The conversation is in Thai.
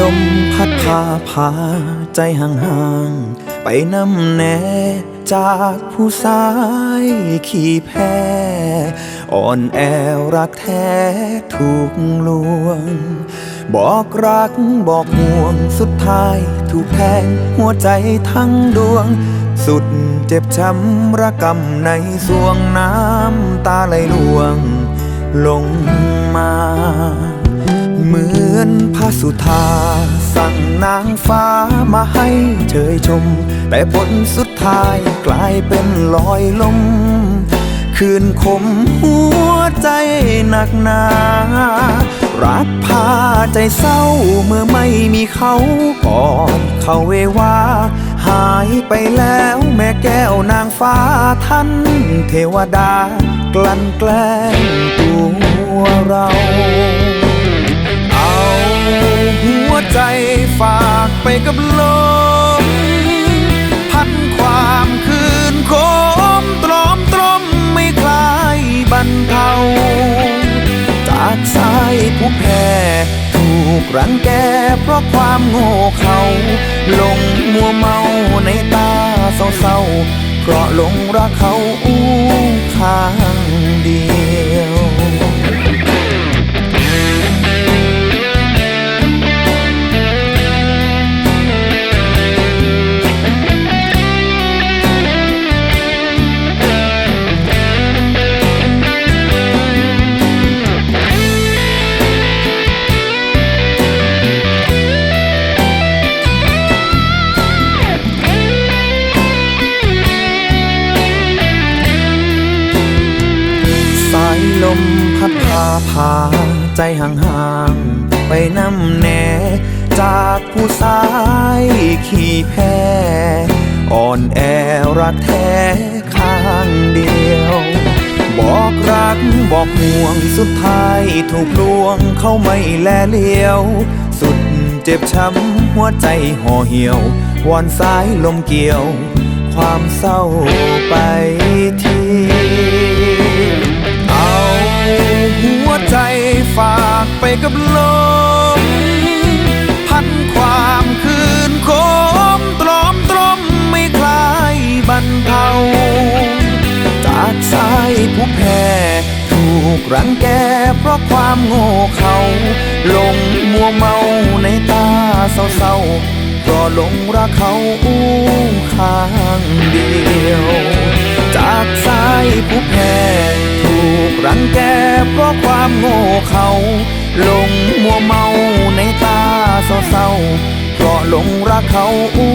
ลมพัดพาพาใจห่างๆ ไปนำแน่จากผู้สายขี่แพ้ อ่อนแอรักแท้ถูกลวง บอกรักบอกห่วงสุดท้ายถูกแทงหัวใจทั้งดวง สุดเจ็บช้ำระกำในสวงน้ำตาไหลลวง ลงมา เหมือนพระสุธา สั่งนางฟ้ามาให้เชยชม แต่ผลสุดท้ายกลายเป็นลอยลมคืนคมหัวใจหนักหนา รักพาใจเศร้าเมื่อไม่มีเขากอนเขาเววาหายไปแล้วแม่แก้วนางฟ้าท่านเทวดากลั่นแกล้งตัวเรา ใจฝากไปกับลม พันความคืนโคมตรอมตรมไม่คลายบรรเทาจากสายผู้แพ้ถูกรังแกเพราะความโง่เขาลงมัวเมาในตาเศร้าๆเพราะหลงรักเขา มพัดพาพาใจห่างๆ ไปนำแน่จากผู้สายขี่แพ้อ่อนแอรักแท้ข้างเดียว บอกรักบอกห่วงสุดท้ายถูกลวงเขาไม่แลเลียว สุดเจ็บช้ำหัวใจห่อเหี่ยววอนสายลมเกี่ยว ความเศร้าไปที กไปกับลม พันความคืนโคมตรอมตรมไม่คลายบรรเทาจากสายผู้แพ้ถูกรังแกเพราะความโง่เขาหลงมัวเมาในตาเศร้าๆเพราะหลงรักเขาอู้าะความโง่เขาหลงมัวเมาในตาเศร้าๆเพราะหลงรักเขาอู้